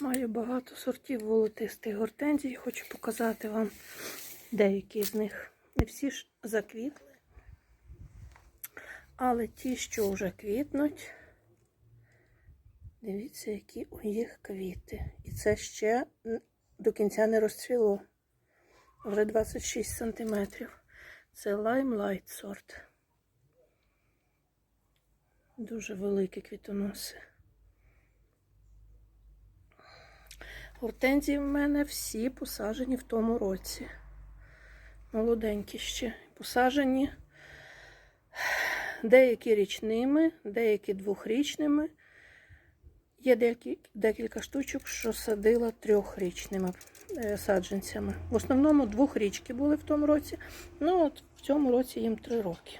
Маю багато сортів волотистих гортензій. Хочу показати вам деякі з них. Не всі ж заквітли. Але ті, що вже квітнуть, дивіться, які у їх квіти. І це ще до кінця не розцвіло. Вже 26 сантиметрів. Це лаймлайт сорт. Дуже великі квітоноси. Гортензії в мене всі посаджені в тому році. Молоденькі ще. Посаджені деякі річними, деякі двохрічними. Є декілька штучок, що садила трьохрічними е, саджанцями. В основному двохрічки були в тому році. Ну, от в цьому році їм три роки.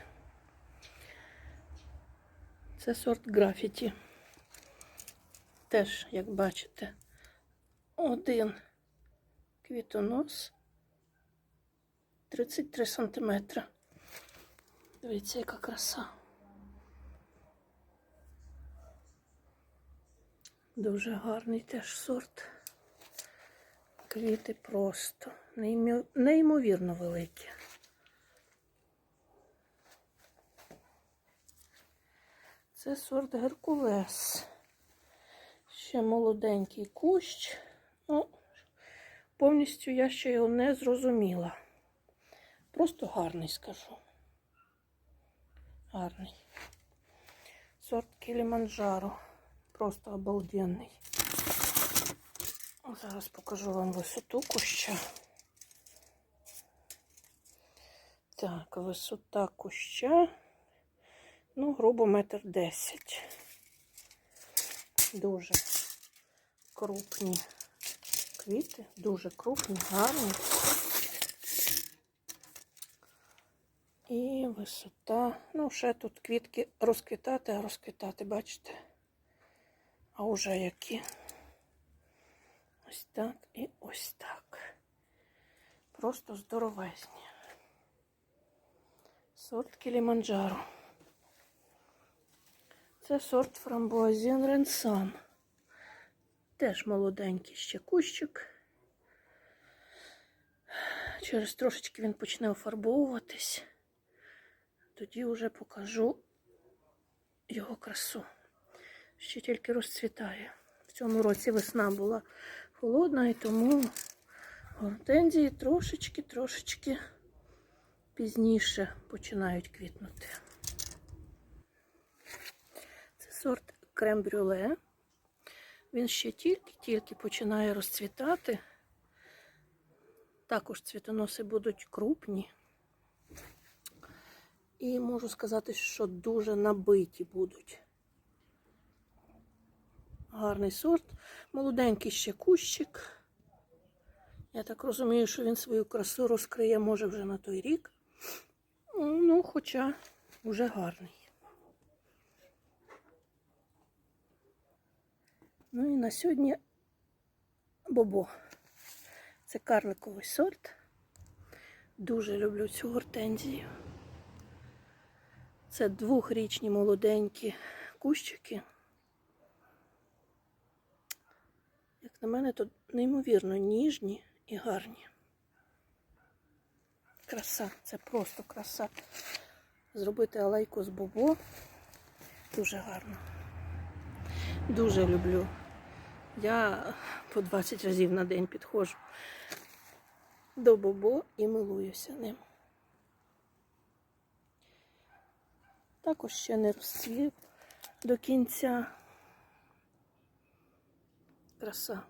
Це сорт графіті. Теж, як бачите, один квітонос 33 сантиметри. Дивіться, яка краса. Дуже гарний теж сорт. Квіти просто неймовірно великі. Це сорт Геркулес. Ще молоденький кущ. Ну, повністю я ще його не зрозуміла. Просто гарний скажу. Гарний. Сорт Кіліманджаро. Просто обалденний. Зараз покажу вам висоту куща. Так, висота куща. Ну, грубо метр десять. Дуже крупні квіти, дуже крупні, гарні. І висота. Ну, ще тут квітки розквітати, а розквітати, бачите? А уже які. Ось так і ось так. Просто здоровезні. Сорт Кіліманджаро. Це сорт фрамбуазін Ренсан. Теж молоденький ще кущик. Через трошечки він почне офарбовуватись. Тоді вже покажу його красу. Ще тільки розцвітає. В цьому році весна була холодна, і тому гортензії трошечки-трошечки пізніше починають квітнути. Це сорт крем-брюле. Він ще тільки-тільки починає розцвітати. Також цвітоноси будуть крупні. І можу сказати, що дуже набиті будуть. Гарний сорт. Молоденький ще кущик. Я так розумію, що він свою красу розкриє, може, вже на той рік. Ну, хоча вже гарний. Ну і на сьогодні бобо. Це карликовий сорт. Дуже люблю цю гортензію. Це двохрічні молоденькі кущики. Як на мене, то неймовірно ніжні і гарні. Краса, це просто краса. Зробити алейку з бобо дуже гарно. Дуже люблю. Я по 20 разів на день підходжу до бобо і милуюся ним. Також ще не всі до кінця. Краса.